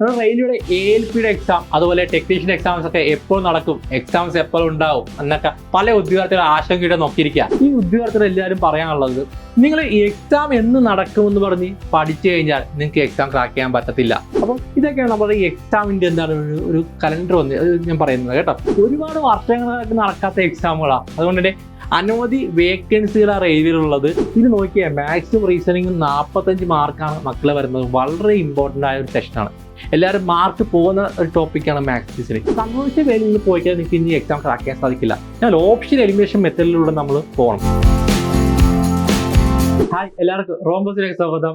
നമ്മുടെ റെയിൽവേയുടെ A L പിയുടെ എക്സാം അതുപോലെ ടെക്നീഷ്യൻ എക്സാംസ് ഒക്കെ എപ്പോൾ നടക്കും. എക്സാംസ് എപ്പോൾ ഉണ്ടാവും എന്നൊക്കെ പല ഉദ്യോഗാർത്ഥികൾ ആശങ്കയുടെ നോക്കിയിരിക്കുക ഈ ഉദ്യോഗാർത്ഥികൾ എല്ലാവരും പറയാനുള്ളത് നിങ്ങൾ ഈ എക്സാം എന്ന് നടക്കുമെന്ന് പറഞ്ഞ് പഠിച്ചു കഴിഞ്ഞാൽ നിങ്ങൾക്ക് എക്സാം ക്രാക്ക് ചെയ്യാൻ പറ്റത്തില്ല. അപ്പം ഇതൊക്കെയാണ് നമ്മുടെ ഈ എക്സാമിന്റെ എന്താണ് ഒരു- കലണ്ടർ വന്ന് ഞാൻ പറയുന്നത് കേട്ടോ. ഒരുപാട് വർഷങ്ങളായിട്ട് നടക്കാത്ത എക്സാമുകളാണ് അതുകൊണ്ട് തന്നെ അനവധി വേക്കൻസികൾ ആ റെയിൽവേയിലുള്ളത് ഇത് നോക്കിയാൽ മാക്സിമം റീസണിങ്ങും നാൽപ്പത്തഞ്ച് മാർക്കാണ് മക്കളെ വരുന്നത്. വളരെ ഇമ്പോർട്ടന്റ് ആയ ഒരു സെഷനാണ് എല്ലാവരും മാർക്ക് പോകുന്ന ഒരു ടോപ്പിക്കാണ് മാത്സ് സംഭവിച്ച വേലയിൽ നിന്ന് പോയിക്കാൻ നിങ്ങൾക്ക് ഇനി എക്സാം ക്രാക്ക് ചെയ്യാൻ സാധിക്കില്ല. എന്നാൽ ഓപ്ഷൻ എലിമിനേഷൻ മെത്തേഡിലൂടെ നമ്മൾ പോകണം. ഹായ് എല്ലാവർക്കും. റോംബസിലേക്ക് സ്വാഗതം.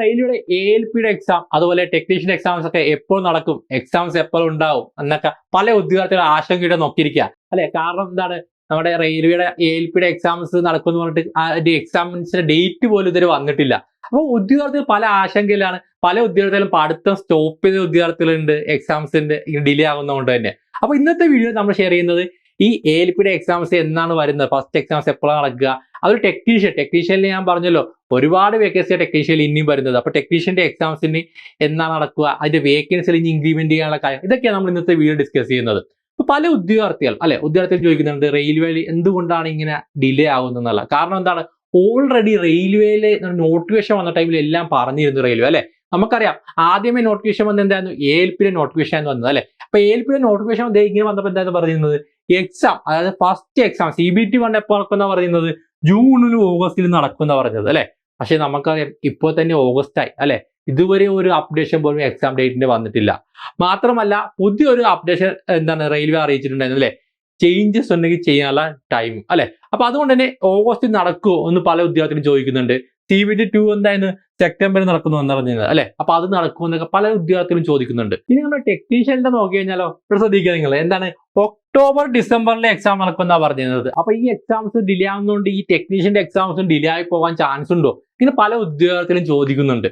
റെയിൽവേയുടെ എ എൽ പിയുടെ എക്സാം അതുപോലെ ടെക്നീഷ്യൻ എക്സാംസ് ഒക്കെ എപ്പോൾ നടക്കും? എക്സാംസ് എപ്പോൾ ഉണ്ടാവും? എന്നൊക്കെ പല ഉദ്യോഗാർത്ഥികൾ ആശങ്കയുടെ നോക്കിയിരിക്കുക അല്ലെ? കാരണം എന്താണ്? നമ്മുടെ റെയിൽവേയുടെ എ എൽ പിയുടെ എക്സാംസ് നടക്കുമെന്ന് പറഞ്ഞിട്ട് ആ എക്സാമിൻസിന്റെ ഡേറ്റ് പോലും ഇതുവരെ വന്നിട്ടില്ല. അപ്പോൾ ഉദ്യോഗാർത്ഥികൾ പല ആശങ്കയിലാണ്. പല ഉദ്യോഗാർത്ഥികളും പഠിത്തം സ്റ്റോപ്പ് ചെയ്ത ഉദ്യോഗാർത്ഥികളുണ്ട്. എക്സാംസിന്റെ ഡിലേ ആകുന്നതുകൊണ്ട് തന്നെ. അപ്പോൾ ഇന്നത്തെ വീഡിയോ നമ്മൾ ഷെയർ ചെയ്യുന്നത് ഈ എ എൽ പിയുടെ എക്സാംസ് എന്നാണ് വരുന്നത്. ഫസ്റ്റ് എക്സാംസ് എപ്പോഴാണ് നടക്കുക? അതൊരു ടെക്നീഷ്യൻ ടെക്നീഷ്യനിൽ ഞാൻ പറഞ്ഞല്ലോ. ഒരുപാട് വേക്കൻസി ടെക്നീഷ്യനിൽ ഇനിയും വരുന്നത്. അപ്പോൾ ടെക്നീഷ്യന്റെ എക്സാംസിന് എന്നാണ് നടക്കുക? അതിന്റെ വേക്കൻസിയിൽ ഇനി ഇൻക്രിമെന്റ് ചെയ്യാനുള്ള കാര്യം. ഇതൊക്കെയാണ് നമ്മൾ ഇന്നത്തെ വീഡിയോ ഡിസ്കസ് ചെയ്യുന്നത്. പല ഉദ്യോഗാർത്ഥികൾ അല്ലെ? ഉദ്യോഗാർത്ഥികൾ ചോദിക്കുന്നുണ്ട് റെയിൽവേ എന്തുകൊണ്ടാണ് ഇങ്ങനെ ഡിലേ ആകുന്നതെന്നുള്ള കാരണം എന്താണ്? ഓൾറെഡി റെയിൽവേയിലെ നോട്ടിഫിക്കേഷൻ വന്ന ടൈമിൽ എല്ലാം പറഞ്ഞിരുന്നു റെയിൽവേ അല്ലെ? നമുക്കറിയാം ആദ്യമേ നോട്ടിഫിക്കേഷൻ വന്നത് എന്തായിരുന്നു? എ എൽ പിയിലെ നോട്ടിഫിക്കേഷൻ വന്നത് അല്ലെ? അപ്പൊ എ എൽ പിയിലെ നോട്ടിഫിക്കേഷൻ ഇങ്ങനെ വന്നപ്പോൾ എന്തായിരുന്നു പറയുന്നത് എക്സാം അതായത് first exam C B T one എപ്പോൾ നടക്കുന്ന പറയുന്നത് ജൂണിലും ഓഗസ്റ്റിലും നടക്കുന്ന പറഞ്ഞത് അല്ലെ? പക്ഷെ നമുക്കറിയാം ഇപ്പോൾ തന്നെ ഓഗസ്റ്റ് ആയി അല്ലെ? ഇതുവരെ ഒരു അപ്ഡേഷൻ പോലും എക്സാം ഡേറ്റിന്റെ വന്നിട്ടില്ല. മാത്രമല്ല പുതിയൊരു അപ്ഡേഷൻ എന്താണ് റെയിൽവേ അറിയിച്ചിട്ടുണ്ടായിരുന്നു അല്ലെ? ചേഞ്ചസ് ഉണ്ടെങ്കിൽ ചെയ്യാനുള്ള ടൈം അല്ലെ? അപ്പൊ അതുകൊണ്ട് തന്നെ ഓഗസ്റ്റ് നടക്കുമോ എന്ന് പല ഉദ്യോഗാർത്ഥികളും ചോദിക്കുന്നുണ്ട്. സി ബി ടി ടു എന്തായിരുന്നു? സെപ്റ്റംബറിൽ നടക്കുന്നു എന്ന് പറഞ്ഞത് അല്ലെ? അപ്പൊ അത് നടക്കുമോ എന്നൊക്കെ പല ഉദ്യോഗാർത്ഥികളും ചോദിക്കുന്നുണ്ട്. ഇനി നമ്മൾ ടെക്നീഷ്യന്റെ നോക്കി കഴിഞ്ഞാലോ? ഇവിടെ ശ്രദ്ധിക്കുക നിങ്ങൾ. എന്താണ്? ഒക്ടോബർ ഡിസംബറിലെ എക്സാം നടക്കുമെന്നാണ് പറഞ്ഞിരുന്നത്. അപ്പൊ ഈ എക്സാംസ് ഡിലേ ആവുന്നതുകൊണ്ട് ഈ ടെക്നീഷ്യന്റെ എക്സാംസും ഡിലേ ആയി പോകാൻ ചാൻസ് ഉണ്ടോ? ഇങ്ങനെ പല ഉദ്യോഗാർത്ഥികളും ചോദിക്കുന്നുണ്ട്.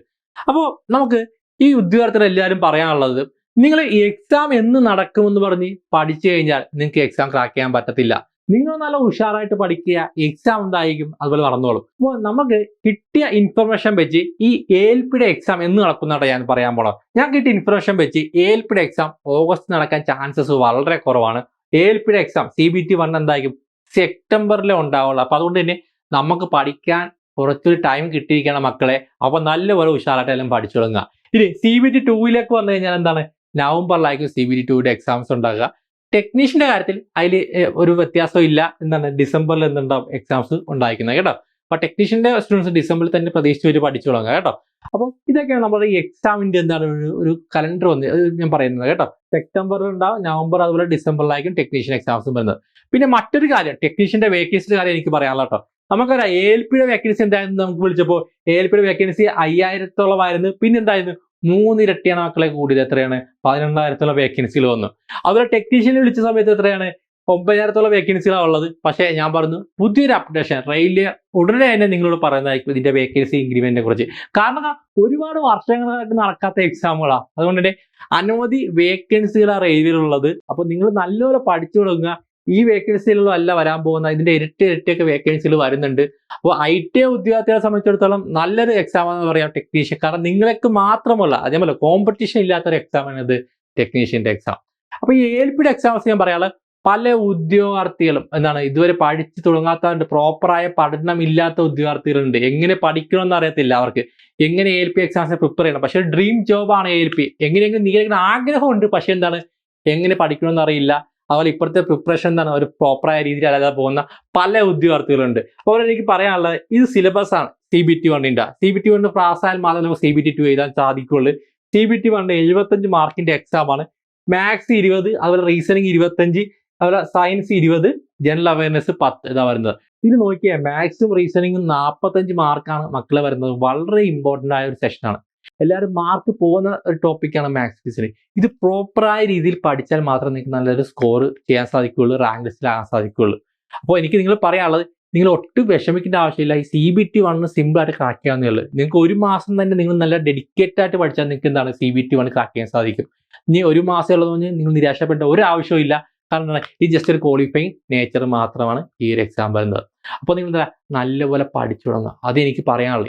അപ്പോൾ നമുക്ക് ഈ ഉദ്യോഗാർത്ഥികൾ എല്ലാവരും പറയാനുള്ളത് നിങ്ങൾ എക്സാം എന്ന് നടക്കുമെന്ന് പറഞ്ഞ് പഠിച്ചു കഴിഞ്ഞാൽ നിങ്ങൾക്ക് എക്സാം ക്രാക്ക് ചെയ്യാൻ പറ്റത്തില്ല. നിങ്ങൾ നല്ല ഉഷാറായിട്ട് പഠിക്കുക എക്സാം എന്തായിരിക്കും അതുപോലെ നടന്നോളും. അപ്പോൾ നമുക്ക് കിട്ടിയ ഇൻഫർമേഷൻ വെച്ച് ഈ എ എൽ പിയുടെ എക്സാം എന്ന് നടക്കുന്നതാണ് ഞാൻ പറയാൻ പോണത് ഞാൻ കിട്ടിയ ഇൻഫർമേഷൻ വെച്ച് എ എൽ പിയുടെ എക്സാം ഓഗസ്റ്റ് നടക്കാൻ ചാൻസസ് വളരെ കുറവാണ്. എ എൽ പിയുടെ exam C B T one എന്തായിരിക്കും? സെപ്റ്റംബറിലെ ഉണ്ടാവുള്ളൂ. അപ്പൊ അതുകൊണ്ട് തന്നെ നമുക്ക് പഠിക്കാൻ കുറച്ചൊരു ടൈം കിട്ടിയിരിക്കണം മക്കളെ. അപ്പൊ നല്ലപോലെ ഉഷാറായിട്ട് എല്ലാം പഠിച്ചു തുടങ്ങുക. ഇനി സി ബി ടി ടൂവിലേക്ക് വന്നു കഴിഞ്ഞാൽ എന്താണ്? നവംബറിലായിരിക്കും സി ബി ടി ടൂയുടെ എക്സാംസ് ഉണ്ടാകുക. ടെക്നീഷ്യന്റെ കാര്യത്തിൽ അതിൽ ഒരു വ്യത്യാസം ഇല്ല എന്താണ് ഡിസംബറിൽ എന്തുണ്ടാവും? എക്സാംസ് ഉണ്ടായിരിക്കുന്നത് കേട്ടോ. അപ്പൊ ടെക്നീഷ്യന്റെ സ്റ്റുഡൻസ് ഡിസംബറിൽ തന്നെ പ്രതീക്ഷിച്ച് ഒരു പഠിച്ചു തുടങ്ങുക കേട്ടോ. അപ്പം ഇതൊക്കെയാണ് നമ്മുടെ ഈ എക്സാമിന്റെ എന്താണ് ഒരു കലണ്ടർ വന്ന് ഞാൻ പറയുന്നത് കേട്ടോ. സെപ്റ്റംബറിൽ ഉണ്ടാവും നവംബർ അതുപോലെ ഡിസംബറിലായിരിക്കും ടെക്നീഷ്യൻ എക്സാംസും വരുന്നത്. പിന്നെ മറ്റൊരു കാര്യം ടെക്നീഷ്യന്റെ വേക്കൻസിയുടെ കാര്യം എനിക്ക് പറയാനുള്ള കേട്ടോ. നമുക്കറിയാം എ എൽ പിയുടെ വേക്കൻസി എന്തായിരുന്നു നമുക്ക് വിളിച്ചപ്പോൾ എ എൽ പിയുടെ വേക്കൻസി അയ്യായിരത്തോളം ആയിരുന്നു. പിന്നെ എന്തായിരുന്നു? മൂന്നിരട്ടിയാണ് മക്കളെ കൂടിയത്. എത്രയാണ്? പതിനൊന്നായിരത്തോളം വേക്കൻസികൾ വന്നു. അതുപോലെ ടെക്നീഷ്യനെ വിളിച്ച സമയത്ത് എത്രയാണ്? ഒമ്പതിനായിരത്തോളം വേക്കൻസികളാണ് ഉള്ളത്. പക്ഷേ ഞാൻ പറഞ്ഞു പുതിയൊരു അപ്ഡേഷൻ റെയിൽവേ ഉടനെ തന്നെ നിങ്ങളോട് പറയുന്നതായിരിക്കും ഇതിന്റെ വേക്കൻസി ഇൻക്രിമെന്റിനെ കുറിച്ച്. കാരണം ഒരുപാട് വർഷങ്ങളായിട്ട് നടക്കാത്ത എക്സാമുകളാണ് അതുകൊണ്ട് തന്നെ അനവധി വേക്കൻസികളാണ് റെയിൽവേയിലുള്ളത്. അപ്പൊ നിങ്ങൾ നല്ലപോലെ പഠിച്ചു തുടങ്ങുക. ഈ വേക്കൻസിയിലുള്ള അല്ല വരാൻ പോകുന്ന ഇതിന്റെ ഇരട്ടി ഇരട്ടിയൊക്കെ വേക്കൻസികൾ വരുന്നുണ്ട്. അപ്പോൾ ഐ ടി ഉദ്യോഗാർത്ഥികളെ സംബന്ധിച്ചിടത്തോളം നല്ലൊരു എക്സാം എന്ന് പറയാം ടെക്നീഷ്യൻ കാരണം നിങ്ങൾക്ക് മാത്രമുള്ള അതേപോലെ കോമ്പറ്റീഷൻ ഇല്ലാത്തൊരു എക്സാം ആണ് ഇത് ടെക്നീഷ്യന്റെ എക്സാം അപ്പൊ ഈ എൽ പിയുടെ എക്സാംസ് ഞാൻ പറയാം പല ഉദ്യോഗാർത്ഥികളും എന്താണ് ഇതുവരെ പഠിച്ചു തുടങ്ങാത്തവരുണ്ട് പ്രോപ്പറായ പഠനം ഇല്ലാത്ത ഉദ്യോഗാർത്ഥികളുണ്ട്. എങ്ങനെ പഠിക്കണമെന്ന് അറിയത്തില്ല അവർക്ക്. എങ്ങനെ എൽ പി എക്സാംസിനെ പ്രിപ്പയർ ചെയ്യണം. പക്ഷേ ഡ്രീം ജോബാണ് എൽ പി എങ്ങനെയെങ്കിലും നീ ആഗ്രഹമുണ്ട് പക്ഷെ എന്താണ്? എങ്ങനെ പഠിക്കണമെന്ന് അറിയില്ല. അതുപോലെ ഇപ്പോഴത്തെ പ്രിപ്പറേഷൻ എന്താണ് ഒരു പ്രോപ്പറായ രീതിയിൽ അല്ലാതെ പോകുന്ന പല ഉദ്യോഗാർത്ഥികളുണ്ട്. അപ്പോൾ എനിക്ക് പറയാനുള്ളത് ഇത് സിലബസ് ആണ്. സി ബി ടി വണ്ണിന്റെ സി ബി ടി വണ്ണ് പാസ്സായാൽ മാത്രമേ നമുക്ക് സി ബി ടി ടു എഴുതാൻ സാധിക്കുള്ളൂ സി ബി ടി വണ്ണ് എഴുപത്തഞ്ച് മാർക്കിന്റെ എക്സാം ആണ്. മാത്സ് ഇരുപത് അതുപോലെ റീസണിങ് ഇരുപത്തഞ്ച് അതുപോലെ സയൻസ് ഇരുപത് ജനറൽ അവയർനെസ് പത്ത് ഇതാ വരുന്നത്. ഇത് നോക്കിയാൽ മാത്സും റീസണിങ്ങും നാൽപ്പത്തഞ്ച് മാർക്കാണ് മക്കളെ വരുന്നത്. വളരെ ഇമ്പോർട്ടന്റ് ആയ ഒരു സെഷനാണ് എല്ലാവരും മാർക്ക് പോകുന്ന ഒരു ടോപ്പിക്കാണ് മാത്സ് ഫിസിക്സിൽ ഇത് പ്രോപ്പറായ രീതിയിൽ പഠിച്ചാൽ മാത്രം നിങ്ങൾക്ക് നല്ലൊരു സ്കോർ ചെയ്യാൻ സാധിക്കുകയുള്ളൂ റാങ്ക് ലിസ്റ്റിലാകാൻ സാധിക്കുകയുള്ളൂ. അപ്പോൾ എനിക്ക് നിങ്ങൾ പറയാനുള്ളത് നിങ്ങൾ ഒട്ടും വിഷമിക്കേണ്ട ആവശ്യമില്ല. ഈ C B T one simple ആയിട്ട് ക്രാക്ക് ചെയ്യാവുന്നേ ഉള്ളൂ. നിങ്ങൾക്ക് ഒരു മാസം തന്നെ നിങ്ങൾ നല്ല ഡെഡിക്കേറ്റ് ആയിട്ട് പഠിച്ചാൽ നിങ്ങൾക്ക് എന്താണ് C B T one crack ചെയ്യാൻ സാധിക്കും. ഇനി ഒരു മാസം ഉള്ളതെന്ന് നിങ്ങൾ നിരാശപ്പെട്ട ഒരു ആവശ്യമില്ല കാരണം ഈ ജസ്റ്റ് ഒരു ക്വാളിഫൈങ് നേച്ചർ മാത്രമാണ് ഈ ഒരു എക്സാം വരുന്നത്. അപ്പോൾ നിങ്ങൾ നല്ലപോലെ പഠിച്ചു തുടങ്ങുക. അത് എനിക്ക്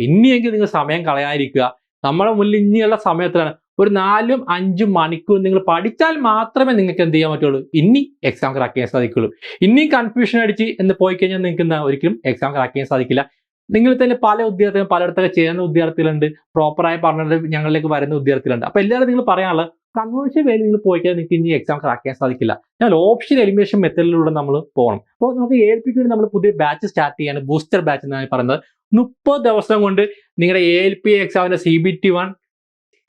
ഇനിയെങ്കിലും നിങ്ങൾ സമയം കളയാതിരിക്കുക. നമ്മുടെ മുന്നിൽ ഇനിയുള്ള സമയത്തിലാണ്. ഒരു നാലും അഞ്ചും മണിക്കൂർ നിങ്ങൾ പഠിച്ചാൽ മാത്രമേ നിങ്ങൾക്ക് എന്ത് ചെയ്യാൻ പറ്റുള്ളൂ? ഇനി എക്സാം ക്രാക്ക് ചെയ്യാൻ സാധിക്കുള്ളൂ. ഇനിയും കൺഫ്യൂഷൻ അടിച്ച് എന്ന് പോയി കഴിഞ്ഞാൽ നിങ്ങൾക്ക് എന്താ? ഒരിക്കലും എക്സാം ക്രാക്ക് ചെയ്യാൻ സാധിക്കില്ല. നിങ്ങൾ തന്നെ പല വിദ്യാർത്ഥികളും പലയിടത്തൊക്കെ ചെയ്യുന്ന വിദ്യാർത്ഥികളുണ്ട് പ്രോപ്പറായി പറഞ്ഞിട്ട് ഞങ്ങളിലേക്ക് വരുന്ന വിദ്യാർത്ഥികളുണ്ട് അപ്പൊ എല്ലാവരും നിങ്ങൾ പറയാനുള്ളത് കൺവേർഷൻ വേലി നിങ്ങൾ പോയി കഴിഞ്ഞാൽ നിങ്ങൾക്ക് ഇനി എക്സാം ക്രാക്ക് ചെയ്യാൻ സാധിക്കില്ല. ഞാൻ ഓപ്ഷൻ എലിമിനേഷൻ മെത്തേഡിലൂടെ നമ്മൾ പോകണം. അപ്പോൾ നമുക്ക് ഏൽപ്പിക്കുന്നത് നമ്മൾ പുതിയ ബാച്ച് സ്റ്റാർട്ട് ചെയ്യാണ്. ബൂസ്റ്റർ ബാച്ച് എന്നാണ് പറയുന്നത്. മുപ്പത് ദിവസം കൊണ്ട് നിങ്ങളുടെ എ എൽ പി എക്സാമിന്റെ C B T one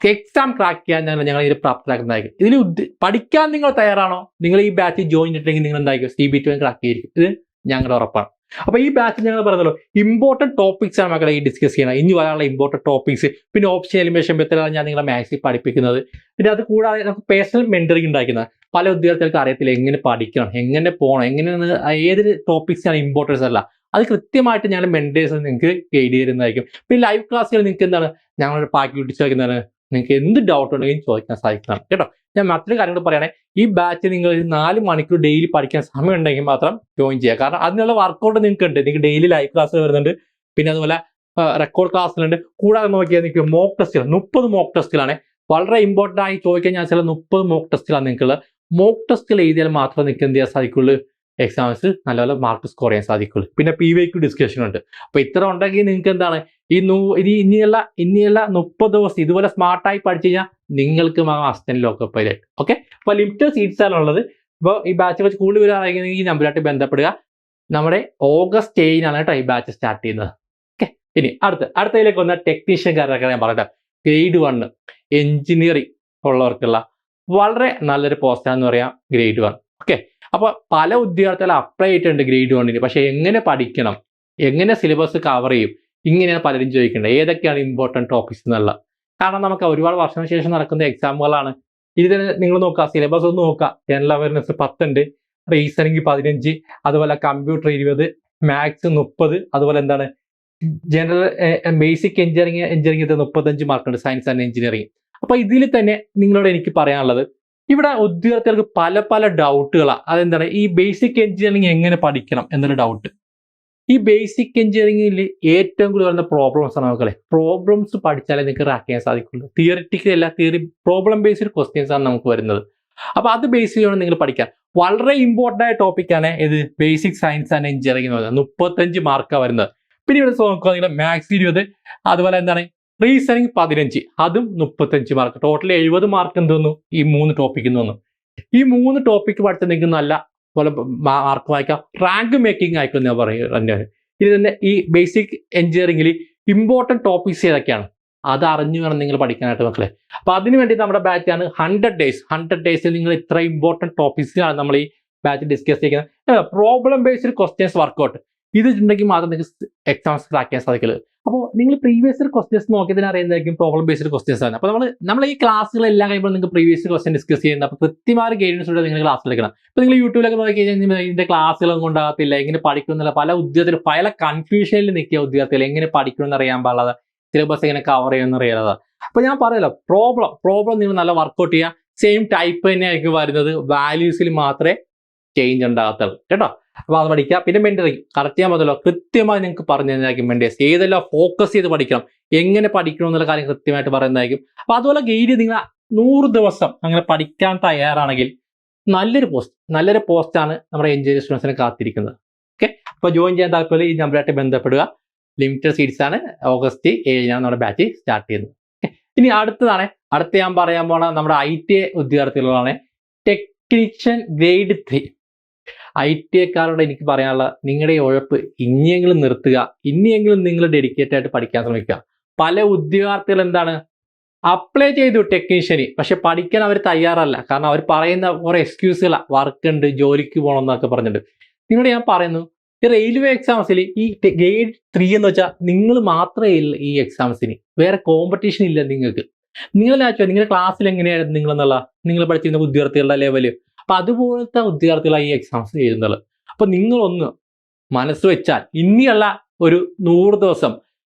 exam crack ചെയ്യാൻ ഞങ്ങൾ ഞങ്ങൾ ഇതിൽ പ്രാപ്തരാക്കുന്നതായിരിക്കും. ഇതിൽ പഠിക്കാൻ നിങ്ങൾ തയ്യാറാണോ? നിങ്ങൾ ഈ ബാച്ചിൽ ജോയിൻ ചെയ്തിട്ടുണ്ടെങ്കിൽ നിങ്ങൾ എന്തായിരിക്കും? C B T one crack ചെയ്തിരിക്കും. ഇത് ഞങ്ങളുടെ ഉറപ്പാണ്. അപ്പൊ ഈ ബാച്ചിൽ ഞങ്ങൾ പറഞ്ഞല്ലോ ഇമ്പോർട്ടന്റ് ടോപ്പിക്സ് ആണ് മക്കളെ ഈ ഡിസ്കസ് ചെയ്യണം ഇനി വരാനുള്ള ഇമ്പോർട്ടന്റ് ടോപ്പിക്സ് പിന്നെ ഓപ്ഷൻ എലിമിനേഷൻ മെത്തേഡാണ് ഞാൻ നിങ്ങളെ മാത്സിൽ പഠിപ്പിക്കുന്നത്. പിന്നെ അത് കൂടാതെ നമുക്ക് പേഴ്സണൽ മെന്ററിംഗ് ഉണ്ടാക്കുന്നത് പല വിദ്യാർത്ഥികൾക്ക് അറിയത്തില്ല എങ്ങനെ പഠിക്കണം എങ്ങനെ പോകണം എങ്ങനെ ഏത് ടോപ്പിക്സ് ആണ് ഇമ്പോർട്ടൻസ് അല്ല അത് കൃത്യമായിട്ട് ഞങ്ങൾ മെന്റേഴ്സ് നിങ്ങൾക്ക് ഗൈഡ് ചെയ്തിരുന്നതായിരിക്കും. പിന്നെ ലൈവ് ക്ലാസ്സുകൾ നിങ്ങൾക്ക് എന്താണ്? ഞങ്ങളുടെ പാക്കി ചോദിക്കുന്നതാണ് നിങ്ങൾക്ക് എന്ത് ഡൗട്ട് ഉണ്ടെങ്കിലും ചോദിക്കാൻ സാധിക്കുന്നതാണ്. കേട്ടോ? ഞാൻ മറ്റൊരു കാര്യങ്ങൾ പറയുകയാണെങ്കിൽ പറയുകയാണെ. ഈ ബാച്ച് നിങ്ങൾ നാല് മണിക്കൂർ ഡെയിലി പഠിക്കാൻ സമയം ഉണ്ടെങ്കിൽ മാത്രം ജോയിൻ ചെയ്യുക. കാരണം അതിനുള്ള വർക്കൗട്ട് നിങ്ങൾക്ക് ഉണ്ട് നിങ്ങൾക്ക് ഡെയിലി ലൈവ് ക്ലാസ് വരുന്നുണ്ട്. പിന്നെ അതുപോലെ റെക്കോർഡ് ക്ലാസ്സിലുണ്ട് കൂടാതെ നോക്കിയാൽ നിങ്ങൾക്ക് മോക്ക് ടെസ്റ്റുകൾ മുപ്പത് മോക്ക് ടെസ്റ്റുകളാണ് വളരെ ഇമ്പോർട്ടന്റ് ആയി ചോദിക്കാൻ ഞാൻ ചില മുപ്പത് മോക്ക് ടെസ്റ്റുകളാണ് നിങ്ങൾക്കുള്ളത് മോക്ക് ടെസ്റ്റുകൾ എഴുതിയാൽ മാത്രമേ നിങ്ങൾക്ക് എന്ത് ചെയ്യാൻ സാധിക്കുള്ളൂ എക്സാംസ് നല്ല നല്ല മാർക്ക് സ്കോർ ചെയ്യാൻ സാധിക്കുള്ളൂ. പിന്നെ പി വൈ ക്യു ഡിസ്കഷൻ ഉണ്ട്. അപ്പൊ ഇത്ര ഉണ്ടെങ്കിൽ നിങ്ങൾക്ക് എന്താണ്? ഈ നൂ ഇനി ഇനിയുള്ള ഇനിയുള്ള മുപ്പത് ദിവസം ഇതുപോലെ സ്മാർട്ടായി പഠിച്ചു കഴിഞ്ഞാൽ നിങ്ങൾക്ക് അസിസ്റ്റന്റ് ലോക്കപ്പ് പൈലറ്റ് ഓക്കെ അപ്പൊ ലിമിറ്റഡ് സീറ്റ്സ് ആണ് ഉള്ളത്. ഇപ്പോൾ ഈ ബാച്ച് വെച്ച് കൂടുതൽ വരാണെങ്കിൽ ഈ നമ്പറായിട്ട് ബന്ധപ്പെടുക. നമ്മുടെ ഓഗസ്റ്റ് ഏഴിനാണ് കേട്ടോ ഈ ബാച്ച് സ്റ്റാർട്ട് ചെയ്യുന്നത്. ഓക്കെ ഇനി അടുത്ത് അടുത്തതിലേക്ക് വന്ന ടെക്നീഷ്യൻകാരൊക്കെ ഞാൻ പറയട്ടെ. ഗ്രേഡ് വണ്ണ് എഞ്ചിനീയറിംഗ് ഉള്ളവർക്കുള്ള വളരെ നല്ലൊരു പോസ്റ്റാണെന്ന് പറയാം. ഗ്രേഡ് വൺ ഓക്കെ അപ്പൊ പല ഉദ്യോഗാർത്ഥികൾ അപ്ലൈ ചെയ്തിട്ടുണ്ട് ഗ്രേഡ് വണ്ണിന് പക്ഷെ എങ്ങനെ പഠിക്കണം? എങ്ങനെ സിലബസ് കവർ ചെയ്യും? ഇങ്ങനെയാണ് പലരും ചോദിക്കേണ്ടത്. ഏതൊക്കെയാണ് ഇമ്പോർട്ടന്റ് ടോപ്പിക്സ് എന്നുള്ള കാരണം നമുക്ക് ഒരുപാട് വർഷത്തിന് ശേഷം നടക്കുന്ന എക്സാമുകളാണ് ഇത് നിങ്ങൾ നോക്കുക. സിലബസ് ഒന്ന് നോക്കുക. General awareness പത്തുണ്ട്. റീസണിങ് പതിനഞ്ച്. അതുപോലെ കമ്പ്യൂട്ടർ ഇരുപത്. മാത്സ് മുപ്പത്. അതുപോലെ എന്താണ്? ജനറൽ ബേസിക് എഞ്ചിനീയറിംഗ് എഞ്ചിനീയറിംഗ് മുപ്പത്തഞ്ച് മാർക്കുണ്ട് സയൻസ് ആൻഡ് എഞ്ചിനീയറിംഗ് അപ്പൊ ഇതിൽ തന്നെ നിങ്ങളോട് എനിക്ക് പറയാനുള്ളത് ഇവിടെ ഉദ്യോഗാർത്ഥികൾക്ക് പല പല ഡൗട്ടുകളാണ് അതെന്താണ്? ഈ ബേസിക് എഞ്ചിനീയറിംഗ് എങ്ങനെ പഠിക്കണം എന്നൊരു ഡൗട്ട് ഈ ബേസിക് എഞ്ചിനീയറിംഗിൽ ഏറ്റവും കൂടുതൽ വരുന്ന പ്രോബ്ലംസ് ആണ് നമുക്കല്ലേ പ്രോബ്ലംസ് പഠിച്ചാലേ നിങ്ങൾക്ക് റാക്ക് ചെയ്യാൻ സാധിക്കുള്ളൂ. തിയറിറ്റിക്കൽ അല്ല തിയറി പ്രോബ്ലം ബേസ്ഡ് ക്വസ്റ്റ്യൻസ് ആണ് നമുക്ക് വരുന്നത്. അപ്പൊ അത് ബേസ് ചെയ്യണം നിങ്ങൾ പഠിക്കാം. വളരെ ഇമ്പോർട്ടന്റ് ആയ ടോപ്പിക്കാണ് ഇത് ബേസിക് സയൻസ് ആൻഡ് എഞ്ചിനീയറിംഗ് എന്ന് പറയുന്നത്. മുപ്പത്തഞ്ച് മാർക്കാണ് വരുന്നത്. പിന്നെ ഇവിടെ നോക്കുക നിങ്ങൾ മാത്സ് ഇരുപത് അതുപോലെ എന്താണ്? റീസണിങ് പതിനഞ്ച് അതും മുപ്പത്തഞ്ച് മാർക്ക് ടോട്ടൽ എഴുപത് മാർക്ക് എന്ത് വന്നു? ഈ മൂന്ന് ടോപ്പിക്ക് വന്നു. ഈ മൂന്ന് ടോപ്പിക്ക് പഠിച്ച നിങ്ങൾക്ക് നല്ല പോലെ മാർക്ക് വായിക്കാം. റാങ്ക് മേക്കിംഗ് ആയിക്കോ ഞാൻ പറയുന്നത് ഇത് തന്നെ ഈ ബേസിക് എഞ്ചിനീയറിംഗിൽ ഇമ്പോർട്ടന്റ് ടോപ്പിക്സ് ഏതൊക്കെയാണ്? അത് അറിഞ്ഞു വേണം നിങ്ങൾ പഠിക്കാനായിട്ട് മക്കളെ. അപ്പൊ അതിന് വേണ്ടി നമ്മുടെ ബാച്ചാണ് ഹൺഡ്രഡ് ഡേയ്സ് ഹൺഡ്രഡ് ഡേയ്സിൽ നിങ്ങൾ ഇത്ര ഇമ്പോർട്ടന്റ് ടോപ്പിക്സിനാണ് നമ്മൾ ഈ ബാച്ച് ഡിസ്കസ് ചെയ്യുന്നത് പ്രോബ്ലം ബേസ്ഡ് ക്വസ്റ്റ്യൻസ് വർക്കൗട്ട് ഇത് ഉണ്ടെങ്കിൽ മാത്രം നിങ്ങൾക്ക് എക്സാംസ് ക്രാക്ക് ചെയ്യാൻ സാധിക്കുള്ളൂ അപ്പോൾ നിങ്ങൾ പ്രീവിയസ് ഇയർ ക്വസ്റ്റ്യൻസ് നോക്കിയതിന് അറിയുന്നതായിരിക്കും പ്രോബ്ലം ബേസ്ഡ് ക്വസ്റ്റ്യൻസ് ആണ്. അപ്പോൾ നമ്മൾ നമ്മൾ ഈ ക്ലാസ്സുകളെല്ലാം കഴിയുമ്പോൾ നിങ്ങൾക്ക് പ്രീവിയസ് ക്വസ്റ്റ്യൻ ഡിസ്കസ് ചെയ്യുന്നത് അപ്പോൾ കൃത്യമായ ഗൈഡൻസ് കൂടെ നിങ്ങൾ ക്ലാസ് എടുക്കണം. അപ്പോൾ നിങ്ങൾ യൂട്യൂബിലൊക്കെ നോക്കി കഴിഞ്ഞാൽ ഇതിന്റെ ക്ലാസ്സുകളൊന്നും ഉണ്ടാകത്തില്ല എങ്ങനെ പഠിക്കുന്നില്ല പല ഉദ്യോഗത്തിൽ പല കൺഫ്യൂഷനിൽ നിൽക്കിയ ഉദ്യോഗത്തിൽ എങ്ങനെ പഠിക്കണമെന്ന് അറിയാൻ പാടില്ല സിലബസ് എങ്ങനെ കവർ ചെയ്യുമെന്ന് അറിയാതെ അപ്പോൾ ഞാൻ പറയല്ലോ പ്രോബ്ലം പ്രോബ്ലം നിങ്ങൾ നല്ല വർക്കൗട്ട് ചെയ്യുക. സെയിം ടൈപ്പ് തന്നെയായിരിക്കും വരുന്നത്. വാല്യൂസിൽ മാത്രമേ ചേഞ്ച് ഉണ്ടാകത്തുള്ളൂ കേട്ടോ? അപ്പോൾ അത് പഠിക്കുക. പിന്നെ മെന്ററിങ് കറക്റ്റ് ചെയ്യാൻ പറ്റുമല്ലോ കൃത്യമായി നിങ്ങൾക്ക് പറഞ്ഞു തന്നതായിരിക്കും മെന്റേഴ്സ് ഏതെല്ലാം ഫോക്കസ് ചെയ്ത് പഠിക്കണം. എങ്ങനെ പഠിക്കണം എന്നുള്ള കാര്യം കൃത്യമായിട്ട് പറയുന്നതായിരിക്കും. അപ്പോൾ അതുപോലെ ഗൈഡ് നിങ്ങൾ നൂറ് ദിവസം അങ്ങനെ പഠിക്കാൻ തയ്യാറാണെങ്കിൽ നല്ലൊരു പോസ്റ്റ് നല്ലൊരു പോസ്റ്റാണ് നമ്മുടെ എഞ്ചിനീയറിംഗ് സ്റ്റുഡൻസിനെ കാത്തിരിക്കുന്നത്. ഓക്കെ അപ്പോൾ ജോയിൻ ചെയ്യാൻ താല്പര്യം ഈ നമ്പറായിട്ട് ബന്ധപ്പെടുക. ലിമിറ്റഡ് സീറ്റ്സ് ആണ്. ഓഗസ്റ്റ് ഏഴിനാണ് നമ്മുടെ ബാച്ച് സ്റ്റാർട്ട് ചെയ്യുന്നത്. ഇനി അടുത്തതാണ്. അടുത്ത ഞാൻ പറയാൻ പോണ നമ്മുടെ I T ഉദ്യോഗാർത്ഥികളാണ്. Technician grade three I T എക്കാരോട് എനിക്ക് പറയാനുള്ള നിങ്ങളുടെ ഉഴപ്പ് ഇനിയെങ്കിലും നിർത്തുക. ഇനിയെങ്കിലും നിങ്ങൾ ഡെഡിക്കേറ്റ് ആയിട്ട് പഠിക്കാൻ ശ്രമിക്കുക. പല ഉദ്യോഗാർത്ഥികൾ എന്താണ്? അപ്ലൈ ചെയ്തു ടെക്നീഷ്യന് പക്ഷെ പഠിക്കാൻ അവർ തയ്യാറല്ല. കാരണം അവർ പറയുന്ന കുറെ എക്സ്ക്യൂസുകളാണ് വർക്ക് ഉണ്ട് ജോലിക്ക് പോകണം എന്നൊക്കെ പറഞ്ഞിട്ട്. നിങ്ങളോട് ഞാൻ പറയുന്നു ഈ റെയിൽവേ എക്സാംസിൽ ഈ ഗ്രേഡ് ത്രീ എന്ന് വെച്ചാൽ നിങ്ങൾ മാത്രമേ ഇല്ല ഈ എക്സാംസിന് വേറെ കോമ്പറ്റീഷൻ ഇല്ല നിങ്ങൾക്ക്. നിങ്ങൾ വെച്ചാൽ നിങ്ങളുടെ ക്ലാസ്സിൽ എങ്ങനെയായിരുന്നു നിങ്ങളെന്നുള്ള നിങ്ങൾ പഠിച്ചിരുന്ന ഉദ്യോഗാർത്ഥികളുടെ ലെവൽ അപ്പൊ അതുപോലത്തെ ഉദ്യോഗാർത്ഥികളാണ് ഈ എക്സാംസ് എഴുതുന്നത്. അപ്പൊ നിങ്ങളൊന്ന് മനസ്സ് വെച്ചാൽ ഇനിയുള്ള ഒരു നൂറ് ദിവസം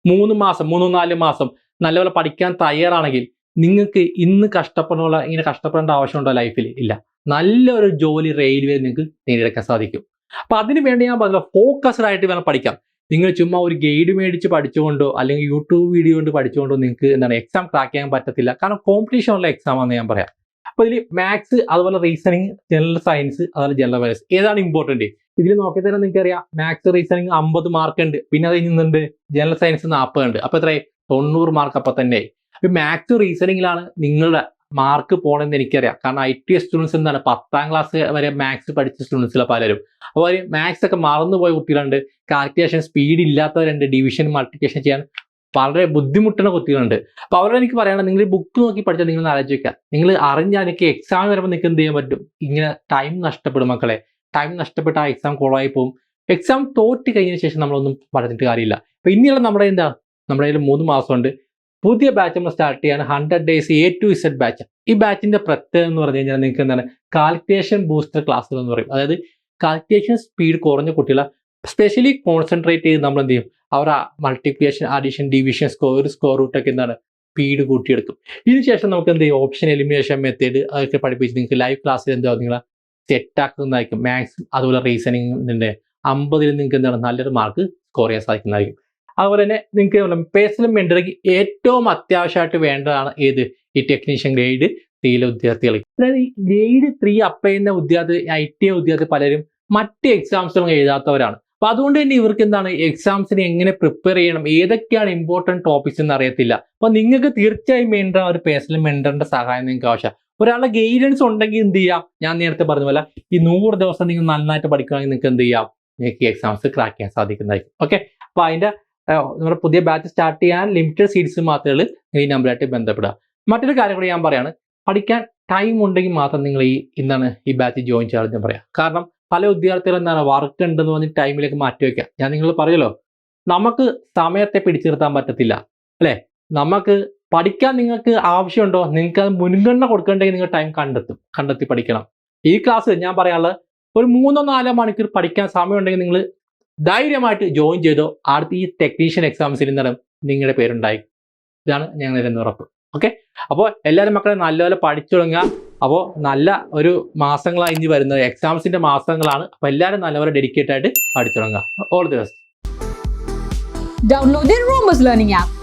മൂന്ന് മാസം മൂന്ന് നാല് മാസം നല്ലപോലെ പഠിക്കാൻ തയ്യാറാണെങ്കിൽ നിങ്ങൾക്ക് ഇന്ന് കഷ്ടപ്പെടാനുള്ള ഇങ്ങനെ കഷ്ടപ്പെടേണ്ട ആവശ്യമുണ്ടോ ലൈഫിൽ ഇല്ല. നല്ലൊരു ജോലി റെയിൽവേ നിങ്ങൾക്ക് നേടിയെടുക്കാൻ സാധിക്കും. അപ്പൊ അതിന് വേണ്ടി ഞാൻ പറഞ്ഞ ഫോക്കസ്ഡ് ആയിട്ട് വേണം പഠിക്കാം നിങ്ങൾ ചുമ്മാ ഒരു ഗൈഡ് മേടിച്ച് പഠിച്ചുകൊണ്ടോ അല്ലെങ്കിൽ യൂട്യൂബ് വീഡിയോ കൊണ്ട് പഠിച്ചുകൊണ്ടോ നിങ്ങൾക്ക് എന്താണ് എക്സാം ക്രാക്ക് ചെയ്യാൻ പറ്റത്തില്ല. കാരണം കോമ്പറ്റീഷൻ ഉള്ള എക്സാം ആണെന്ന് ഞാൻ പറയാം. അപ്പോൾ ഇതിൽ മാത്സ് അതുപോലെ റീസണിങ് ജനറൽ സയൻസ് അതുപോലെ ജനറൽ വയസ് ഏതാണ് ഇമ്പോർട്ടന്റ് ഇതിൽ നോക്കി തന്നെ നിങ്ങൾക്ക് അറിയാം മാത്സ് റീസണിങ് അമ്പത് മാർക്ക് ഉണ്ട്. പിന്നെ അത് കഴിഞ്ഞുണ്ട് ജനറൽ സയൻസ് നാൽപ്പത് ഉണ്ട്. അപ്പൊ എത്രയായി? തൊണ്ണൂറ് മാർക്ക് അപ്പൊ തന്നെ ഈ മാത്സ് റീസണിങ്ങിലാണ് നിങ്ങളുടെ മാർക്ക് പോണെന്ന് എനിക്കറിയാം. കാരണം ഐ ടി സ്റ്റുഡൻസ് എന്താണ് പത്താം ക്ലാസ് വരെ മാത്സ് പഠിച്ച സ്റ്റുഡൻസിലെ പലരും. അപ്പോൾ മാത്സ് ഒക്കെ മറന്നുപോയ കുട്ടികളുണ്ട്. കാൽക്കുലേഷൻ സ്പീഡ് ഇല്ലാത്തവരുണ്ട്. ഡിവിഷൻ മൾട്ടിപ്ലിക്കേഷൻ ചെയ്യാൻ. വളരെ ബുദ്ധിമുട്ടുന്ന കുട്ടികളുണ്ട്. അപ്പോൾ അവരോട് എനിക്ക് പറയാനുള്ളത് നിങ്ങൾ ഈ ബുക്ക് നോക്കി പഠിച്ചാൽ നിങ്ങൾ ആലോചിക്കുക. നിങ്ങൾ അറിഞ്ഞാൽ എനിക്ക് എക്സാം വരുമ്പോൾ നിങ്ങൾക്ക് എന്ത് ചെയ്യാൻ പറ്റും? ഇങ്ങനെ ടൈം നഷ്ടപ്പെടും മക്കളെ. ടൈം നഷ്ടപ്പെട്ട ആ എക്സാം കോളായി പോകും. എക്സാം തോറ്റ് കഴിഞ്ഞതിന് ശേഷം നമ്മളൊന്നും പഠിച്ചിട്ട് കാര്യമില്ല. അപ്പോൾ ഇനിയുള്ള നമ്മുടെ എന്താ? നമ്മുടെ കയ്യിൽ മൂന്ന് മാസമുണ്ട് പുതിയ ബാച്ച് നമ്മൾ സ്റ്റാർട്ട് ചെയ്യാൻ hundred days A to Z batch ഈ ബാച്ചിന്റെ പ്രത്യേകത എന്ന് പറഞ്ഞു കഴിഞ്ഞാൽ നിങ്ങൾക്ക് എന്താണ്? കാൽക്കുലേഷൻ ബൂസ്റ്റർ ക്ലാസ്സുകൾ എന്ന് പറയും. അതായത് കാൽക്കുലേഷൻ സ്പീഡ് കുറഞ്ഞ കുട്ടികളെ സ്പെഷ്യലി കോൺസെൻട്രേറ്റ് ചെയ്ത് നമ്മൾ എന്ത് ചെയ്യും അവർ multiplication addition division square square റൂട്ടൊക്കെ എന്താണ്? സ്പീഡ് കൂട്ടിയെടുക്കും. ഇതിനുശേഷം നമുക്ക് എന്ത് ചെയ്യും ഓപ്ഷൻ എലിമിനേഷൻ മെത്തേഡ് അതൊക്കെ പഠിപ്പിച്ച് നിങ്ങൾക്ക് ലൈവ് ക്ലാസ്സിൽ എന്താ നിങ്ങൾ സെറ്റാക്കുന്നതായിരിക്കും. മാത്സ് അതുപോലെ റീസണിങ്ങിന്റെ അമ്പതിൽ നിങ്ങൾക്ക് എന്താണ്? നല്ലൊരു മാർക്ക് സ്കോർ ചെയ്യാൻ സാധിക്കുന്നതായിരിക്കും. അതുപോലെ തന്നെ നിങ്ങൾക്ക് പേഴ്സണൽ മെന്ററിക്ക് ഏറ്റവും അത്യാവശ്യമായിട്ട് വേണ്ടതാണ് ഏത്? ഈ ടെക്നീഷ്യൻ ഗ്രേഡ് ത്രീയിലെ വിദ്യാർത്ഥികൾ അതായത് ഈ ഗ്രേഡ് ത്രീ അപ്ലൈ ചെയ്യുന്ന വിദ്യാർത്ഥി ഐ ടി വിദ്യാർത്ഥി പലരും മറ്റ് എക്സാംസുകൾ എഴുതാത്തവരാണ്. അപ്പൊ അതുകൊണ്ട് തന്നെ ഇവർക്ക് എന്താണ് എക്സാംസിന് എങ്ങനെ പ്രിപ്പയർ ചെയ്യണം? ഏതൊക്കെയാണ് ഇമ്പോർട്ടന്റ് ടോപ്പിക്സ് എന്ന് അറിയത്തില്ല. അപ്പൊ നിങ്ങൾക്ക് തീർച്ചയായും വേണ്ട ഒരു പേഴ്സണൽ മെന്ററിന്റെ സഹായം നിങ്ങൾക്ക് ആവശ്യം ഒരാളുടെ ഗൈഡൻസ് ഉണ്ടെങ്കിൽ എന്ത് ചെയ്യാം? ഞാൻ നേരത്തെ പറഞ്ഞ പോലെ ഈ നൂറ് ദിവസം നിങ്ങൾ നന്നായിട്ട് പഠിക്കുകയാണെങ്കിൽ നിങ്ങൾക്ക് എന്ത് ചെയ്യാം? നിങ്ങൾക്ക് എക്സാംസ് ക്രാക്ക് ചെയ്യാൻ സാധിക്കുന്നതായിരിക്കും. ഓക്കെ അപ്പൊ അതിന്റെ നമ്മുടെ പുതിയ ബാച്ച് സ്റ്റാർട്ട് ചെയ്യാൻ ലിമിറ്റഡ് സീറ്റ്സ് മാത്രമേ ഈ നമ്പറായിട്ട് ബന്ധപ്പെടുക. മറ്റൊരു കാര്യം കൂടി ഞാൻ പറയാണ്. പഠിക്കാൻ ടൈം ഉണ്ടെങ്കിൽ മാത്രം നിങ്ങൾ ഈ എന്താണ് ഈ ബാച്ച് ജോയിൻ ചെയ്യാൻ പറയാം. കാരണം പല വിദ്യാർത്ഥികളും എന്താണ് വർക്ക് ഉണ്ടെന്ന് പറഞ്ഞ് ടൈമിലേക്ക് മാറ്റി വെക്കാം. ഞാൻ നിങ്ങൾ പറയല്ലോ നമുക്ക് സമയത്തെ പിടിച്ചു നിർത്താൻ പറ്റത്തില്ല അല്ലെ? നമുക്ക് പഠിക്കാൻ നിങ്ങൾക്ക് ആവശ്യമുണ്ടോ? നിങ്ങൾക്ക് അത് മുൻഗണന കൊടുക്കണ്ടെങ്കിൽ നിങ്ങൾ ടൈം കണ്ടെത്തും കണ്ടെത്തി പഠിക്കണം. ഈ ക്ലാസ് ഞാൻ പറയാനുള്ളത് ഒരു മൂന്നോ നാലോ മണിക്കൂർ പഠിക്കാൻ സമയമുണ്ടെങ്കിൽ നിങ്ങൾ ധൈര്യമായിട്ട് ജോയിൻ ചെയ്തോ അടുത്ത ഈ ടെക്നീഷ്യൻ എക്സാംസിൽ നിന്നും നിങ്ങളുടെ പേരുണ്ടായി. ഇതാണ് ഞങ്ങളുടെ ഉറപ്പ്. ഓക്കെ അപ്പോൾ എല്ലാവരും മക്കളെ നല്ലപോലെ പഠിച്ചു തുടങ്ങുക അപ്പോൾ നല്ല ഒരു മാസങ്ങളായി ഇനി വരുന്നത് എക്സാംസിന്റെ മാസങ്ങളാണ്. അപ്പോൾ എല്ലാവരും നല്ലവരെ ഡെഡിക്കേറ്റ് ആയിട്ട് പഠിച്ചു തുടങ്ങുക all the best download rumours learning app.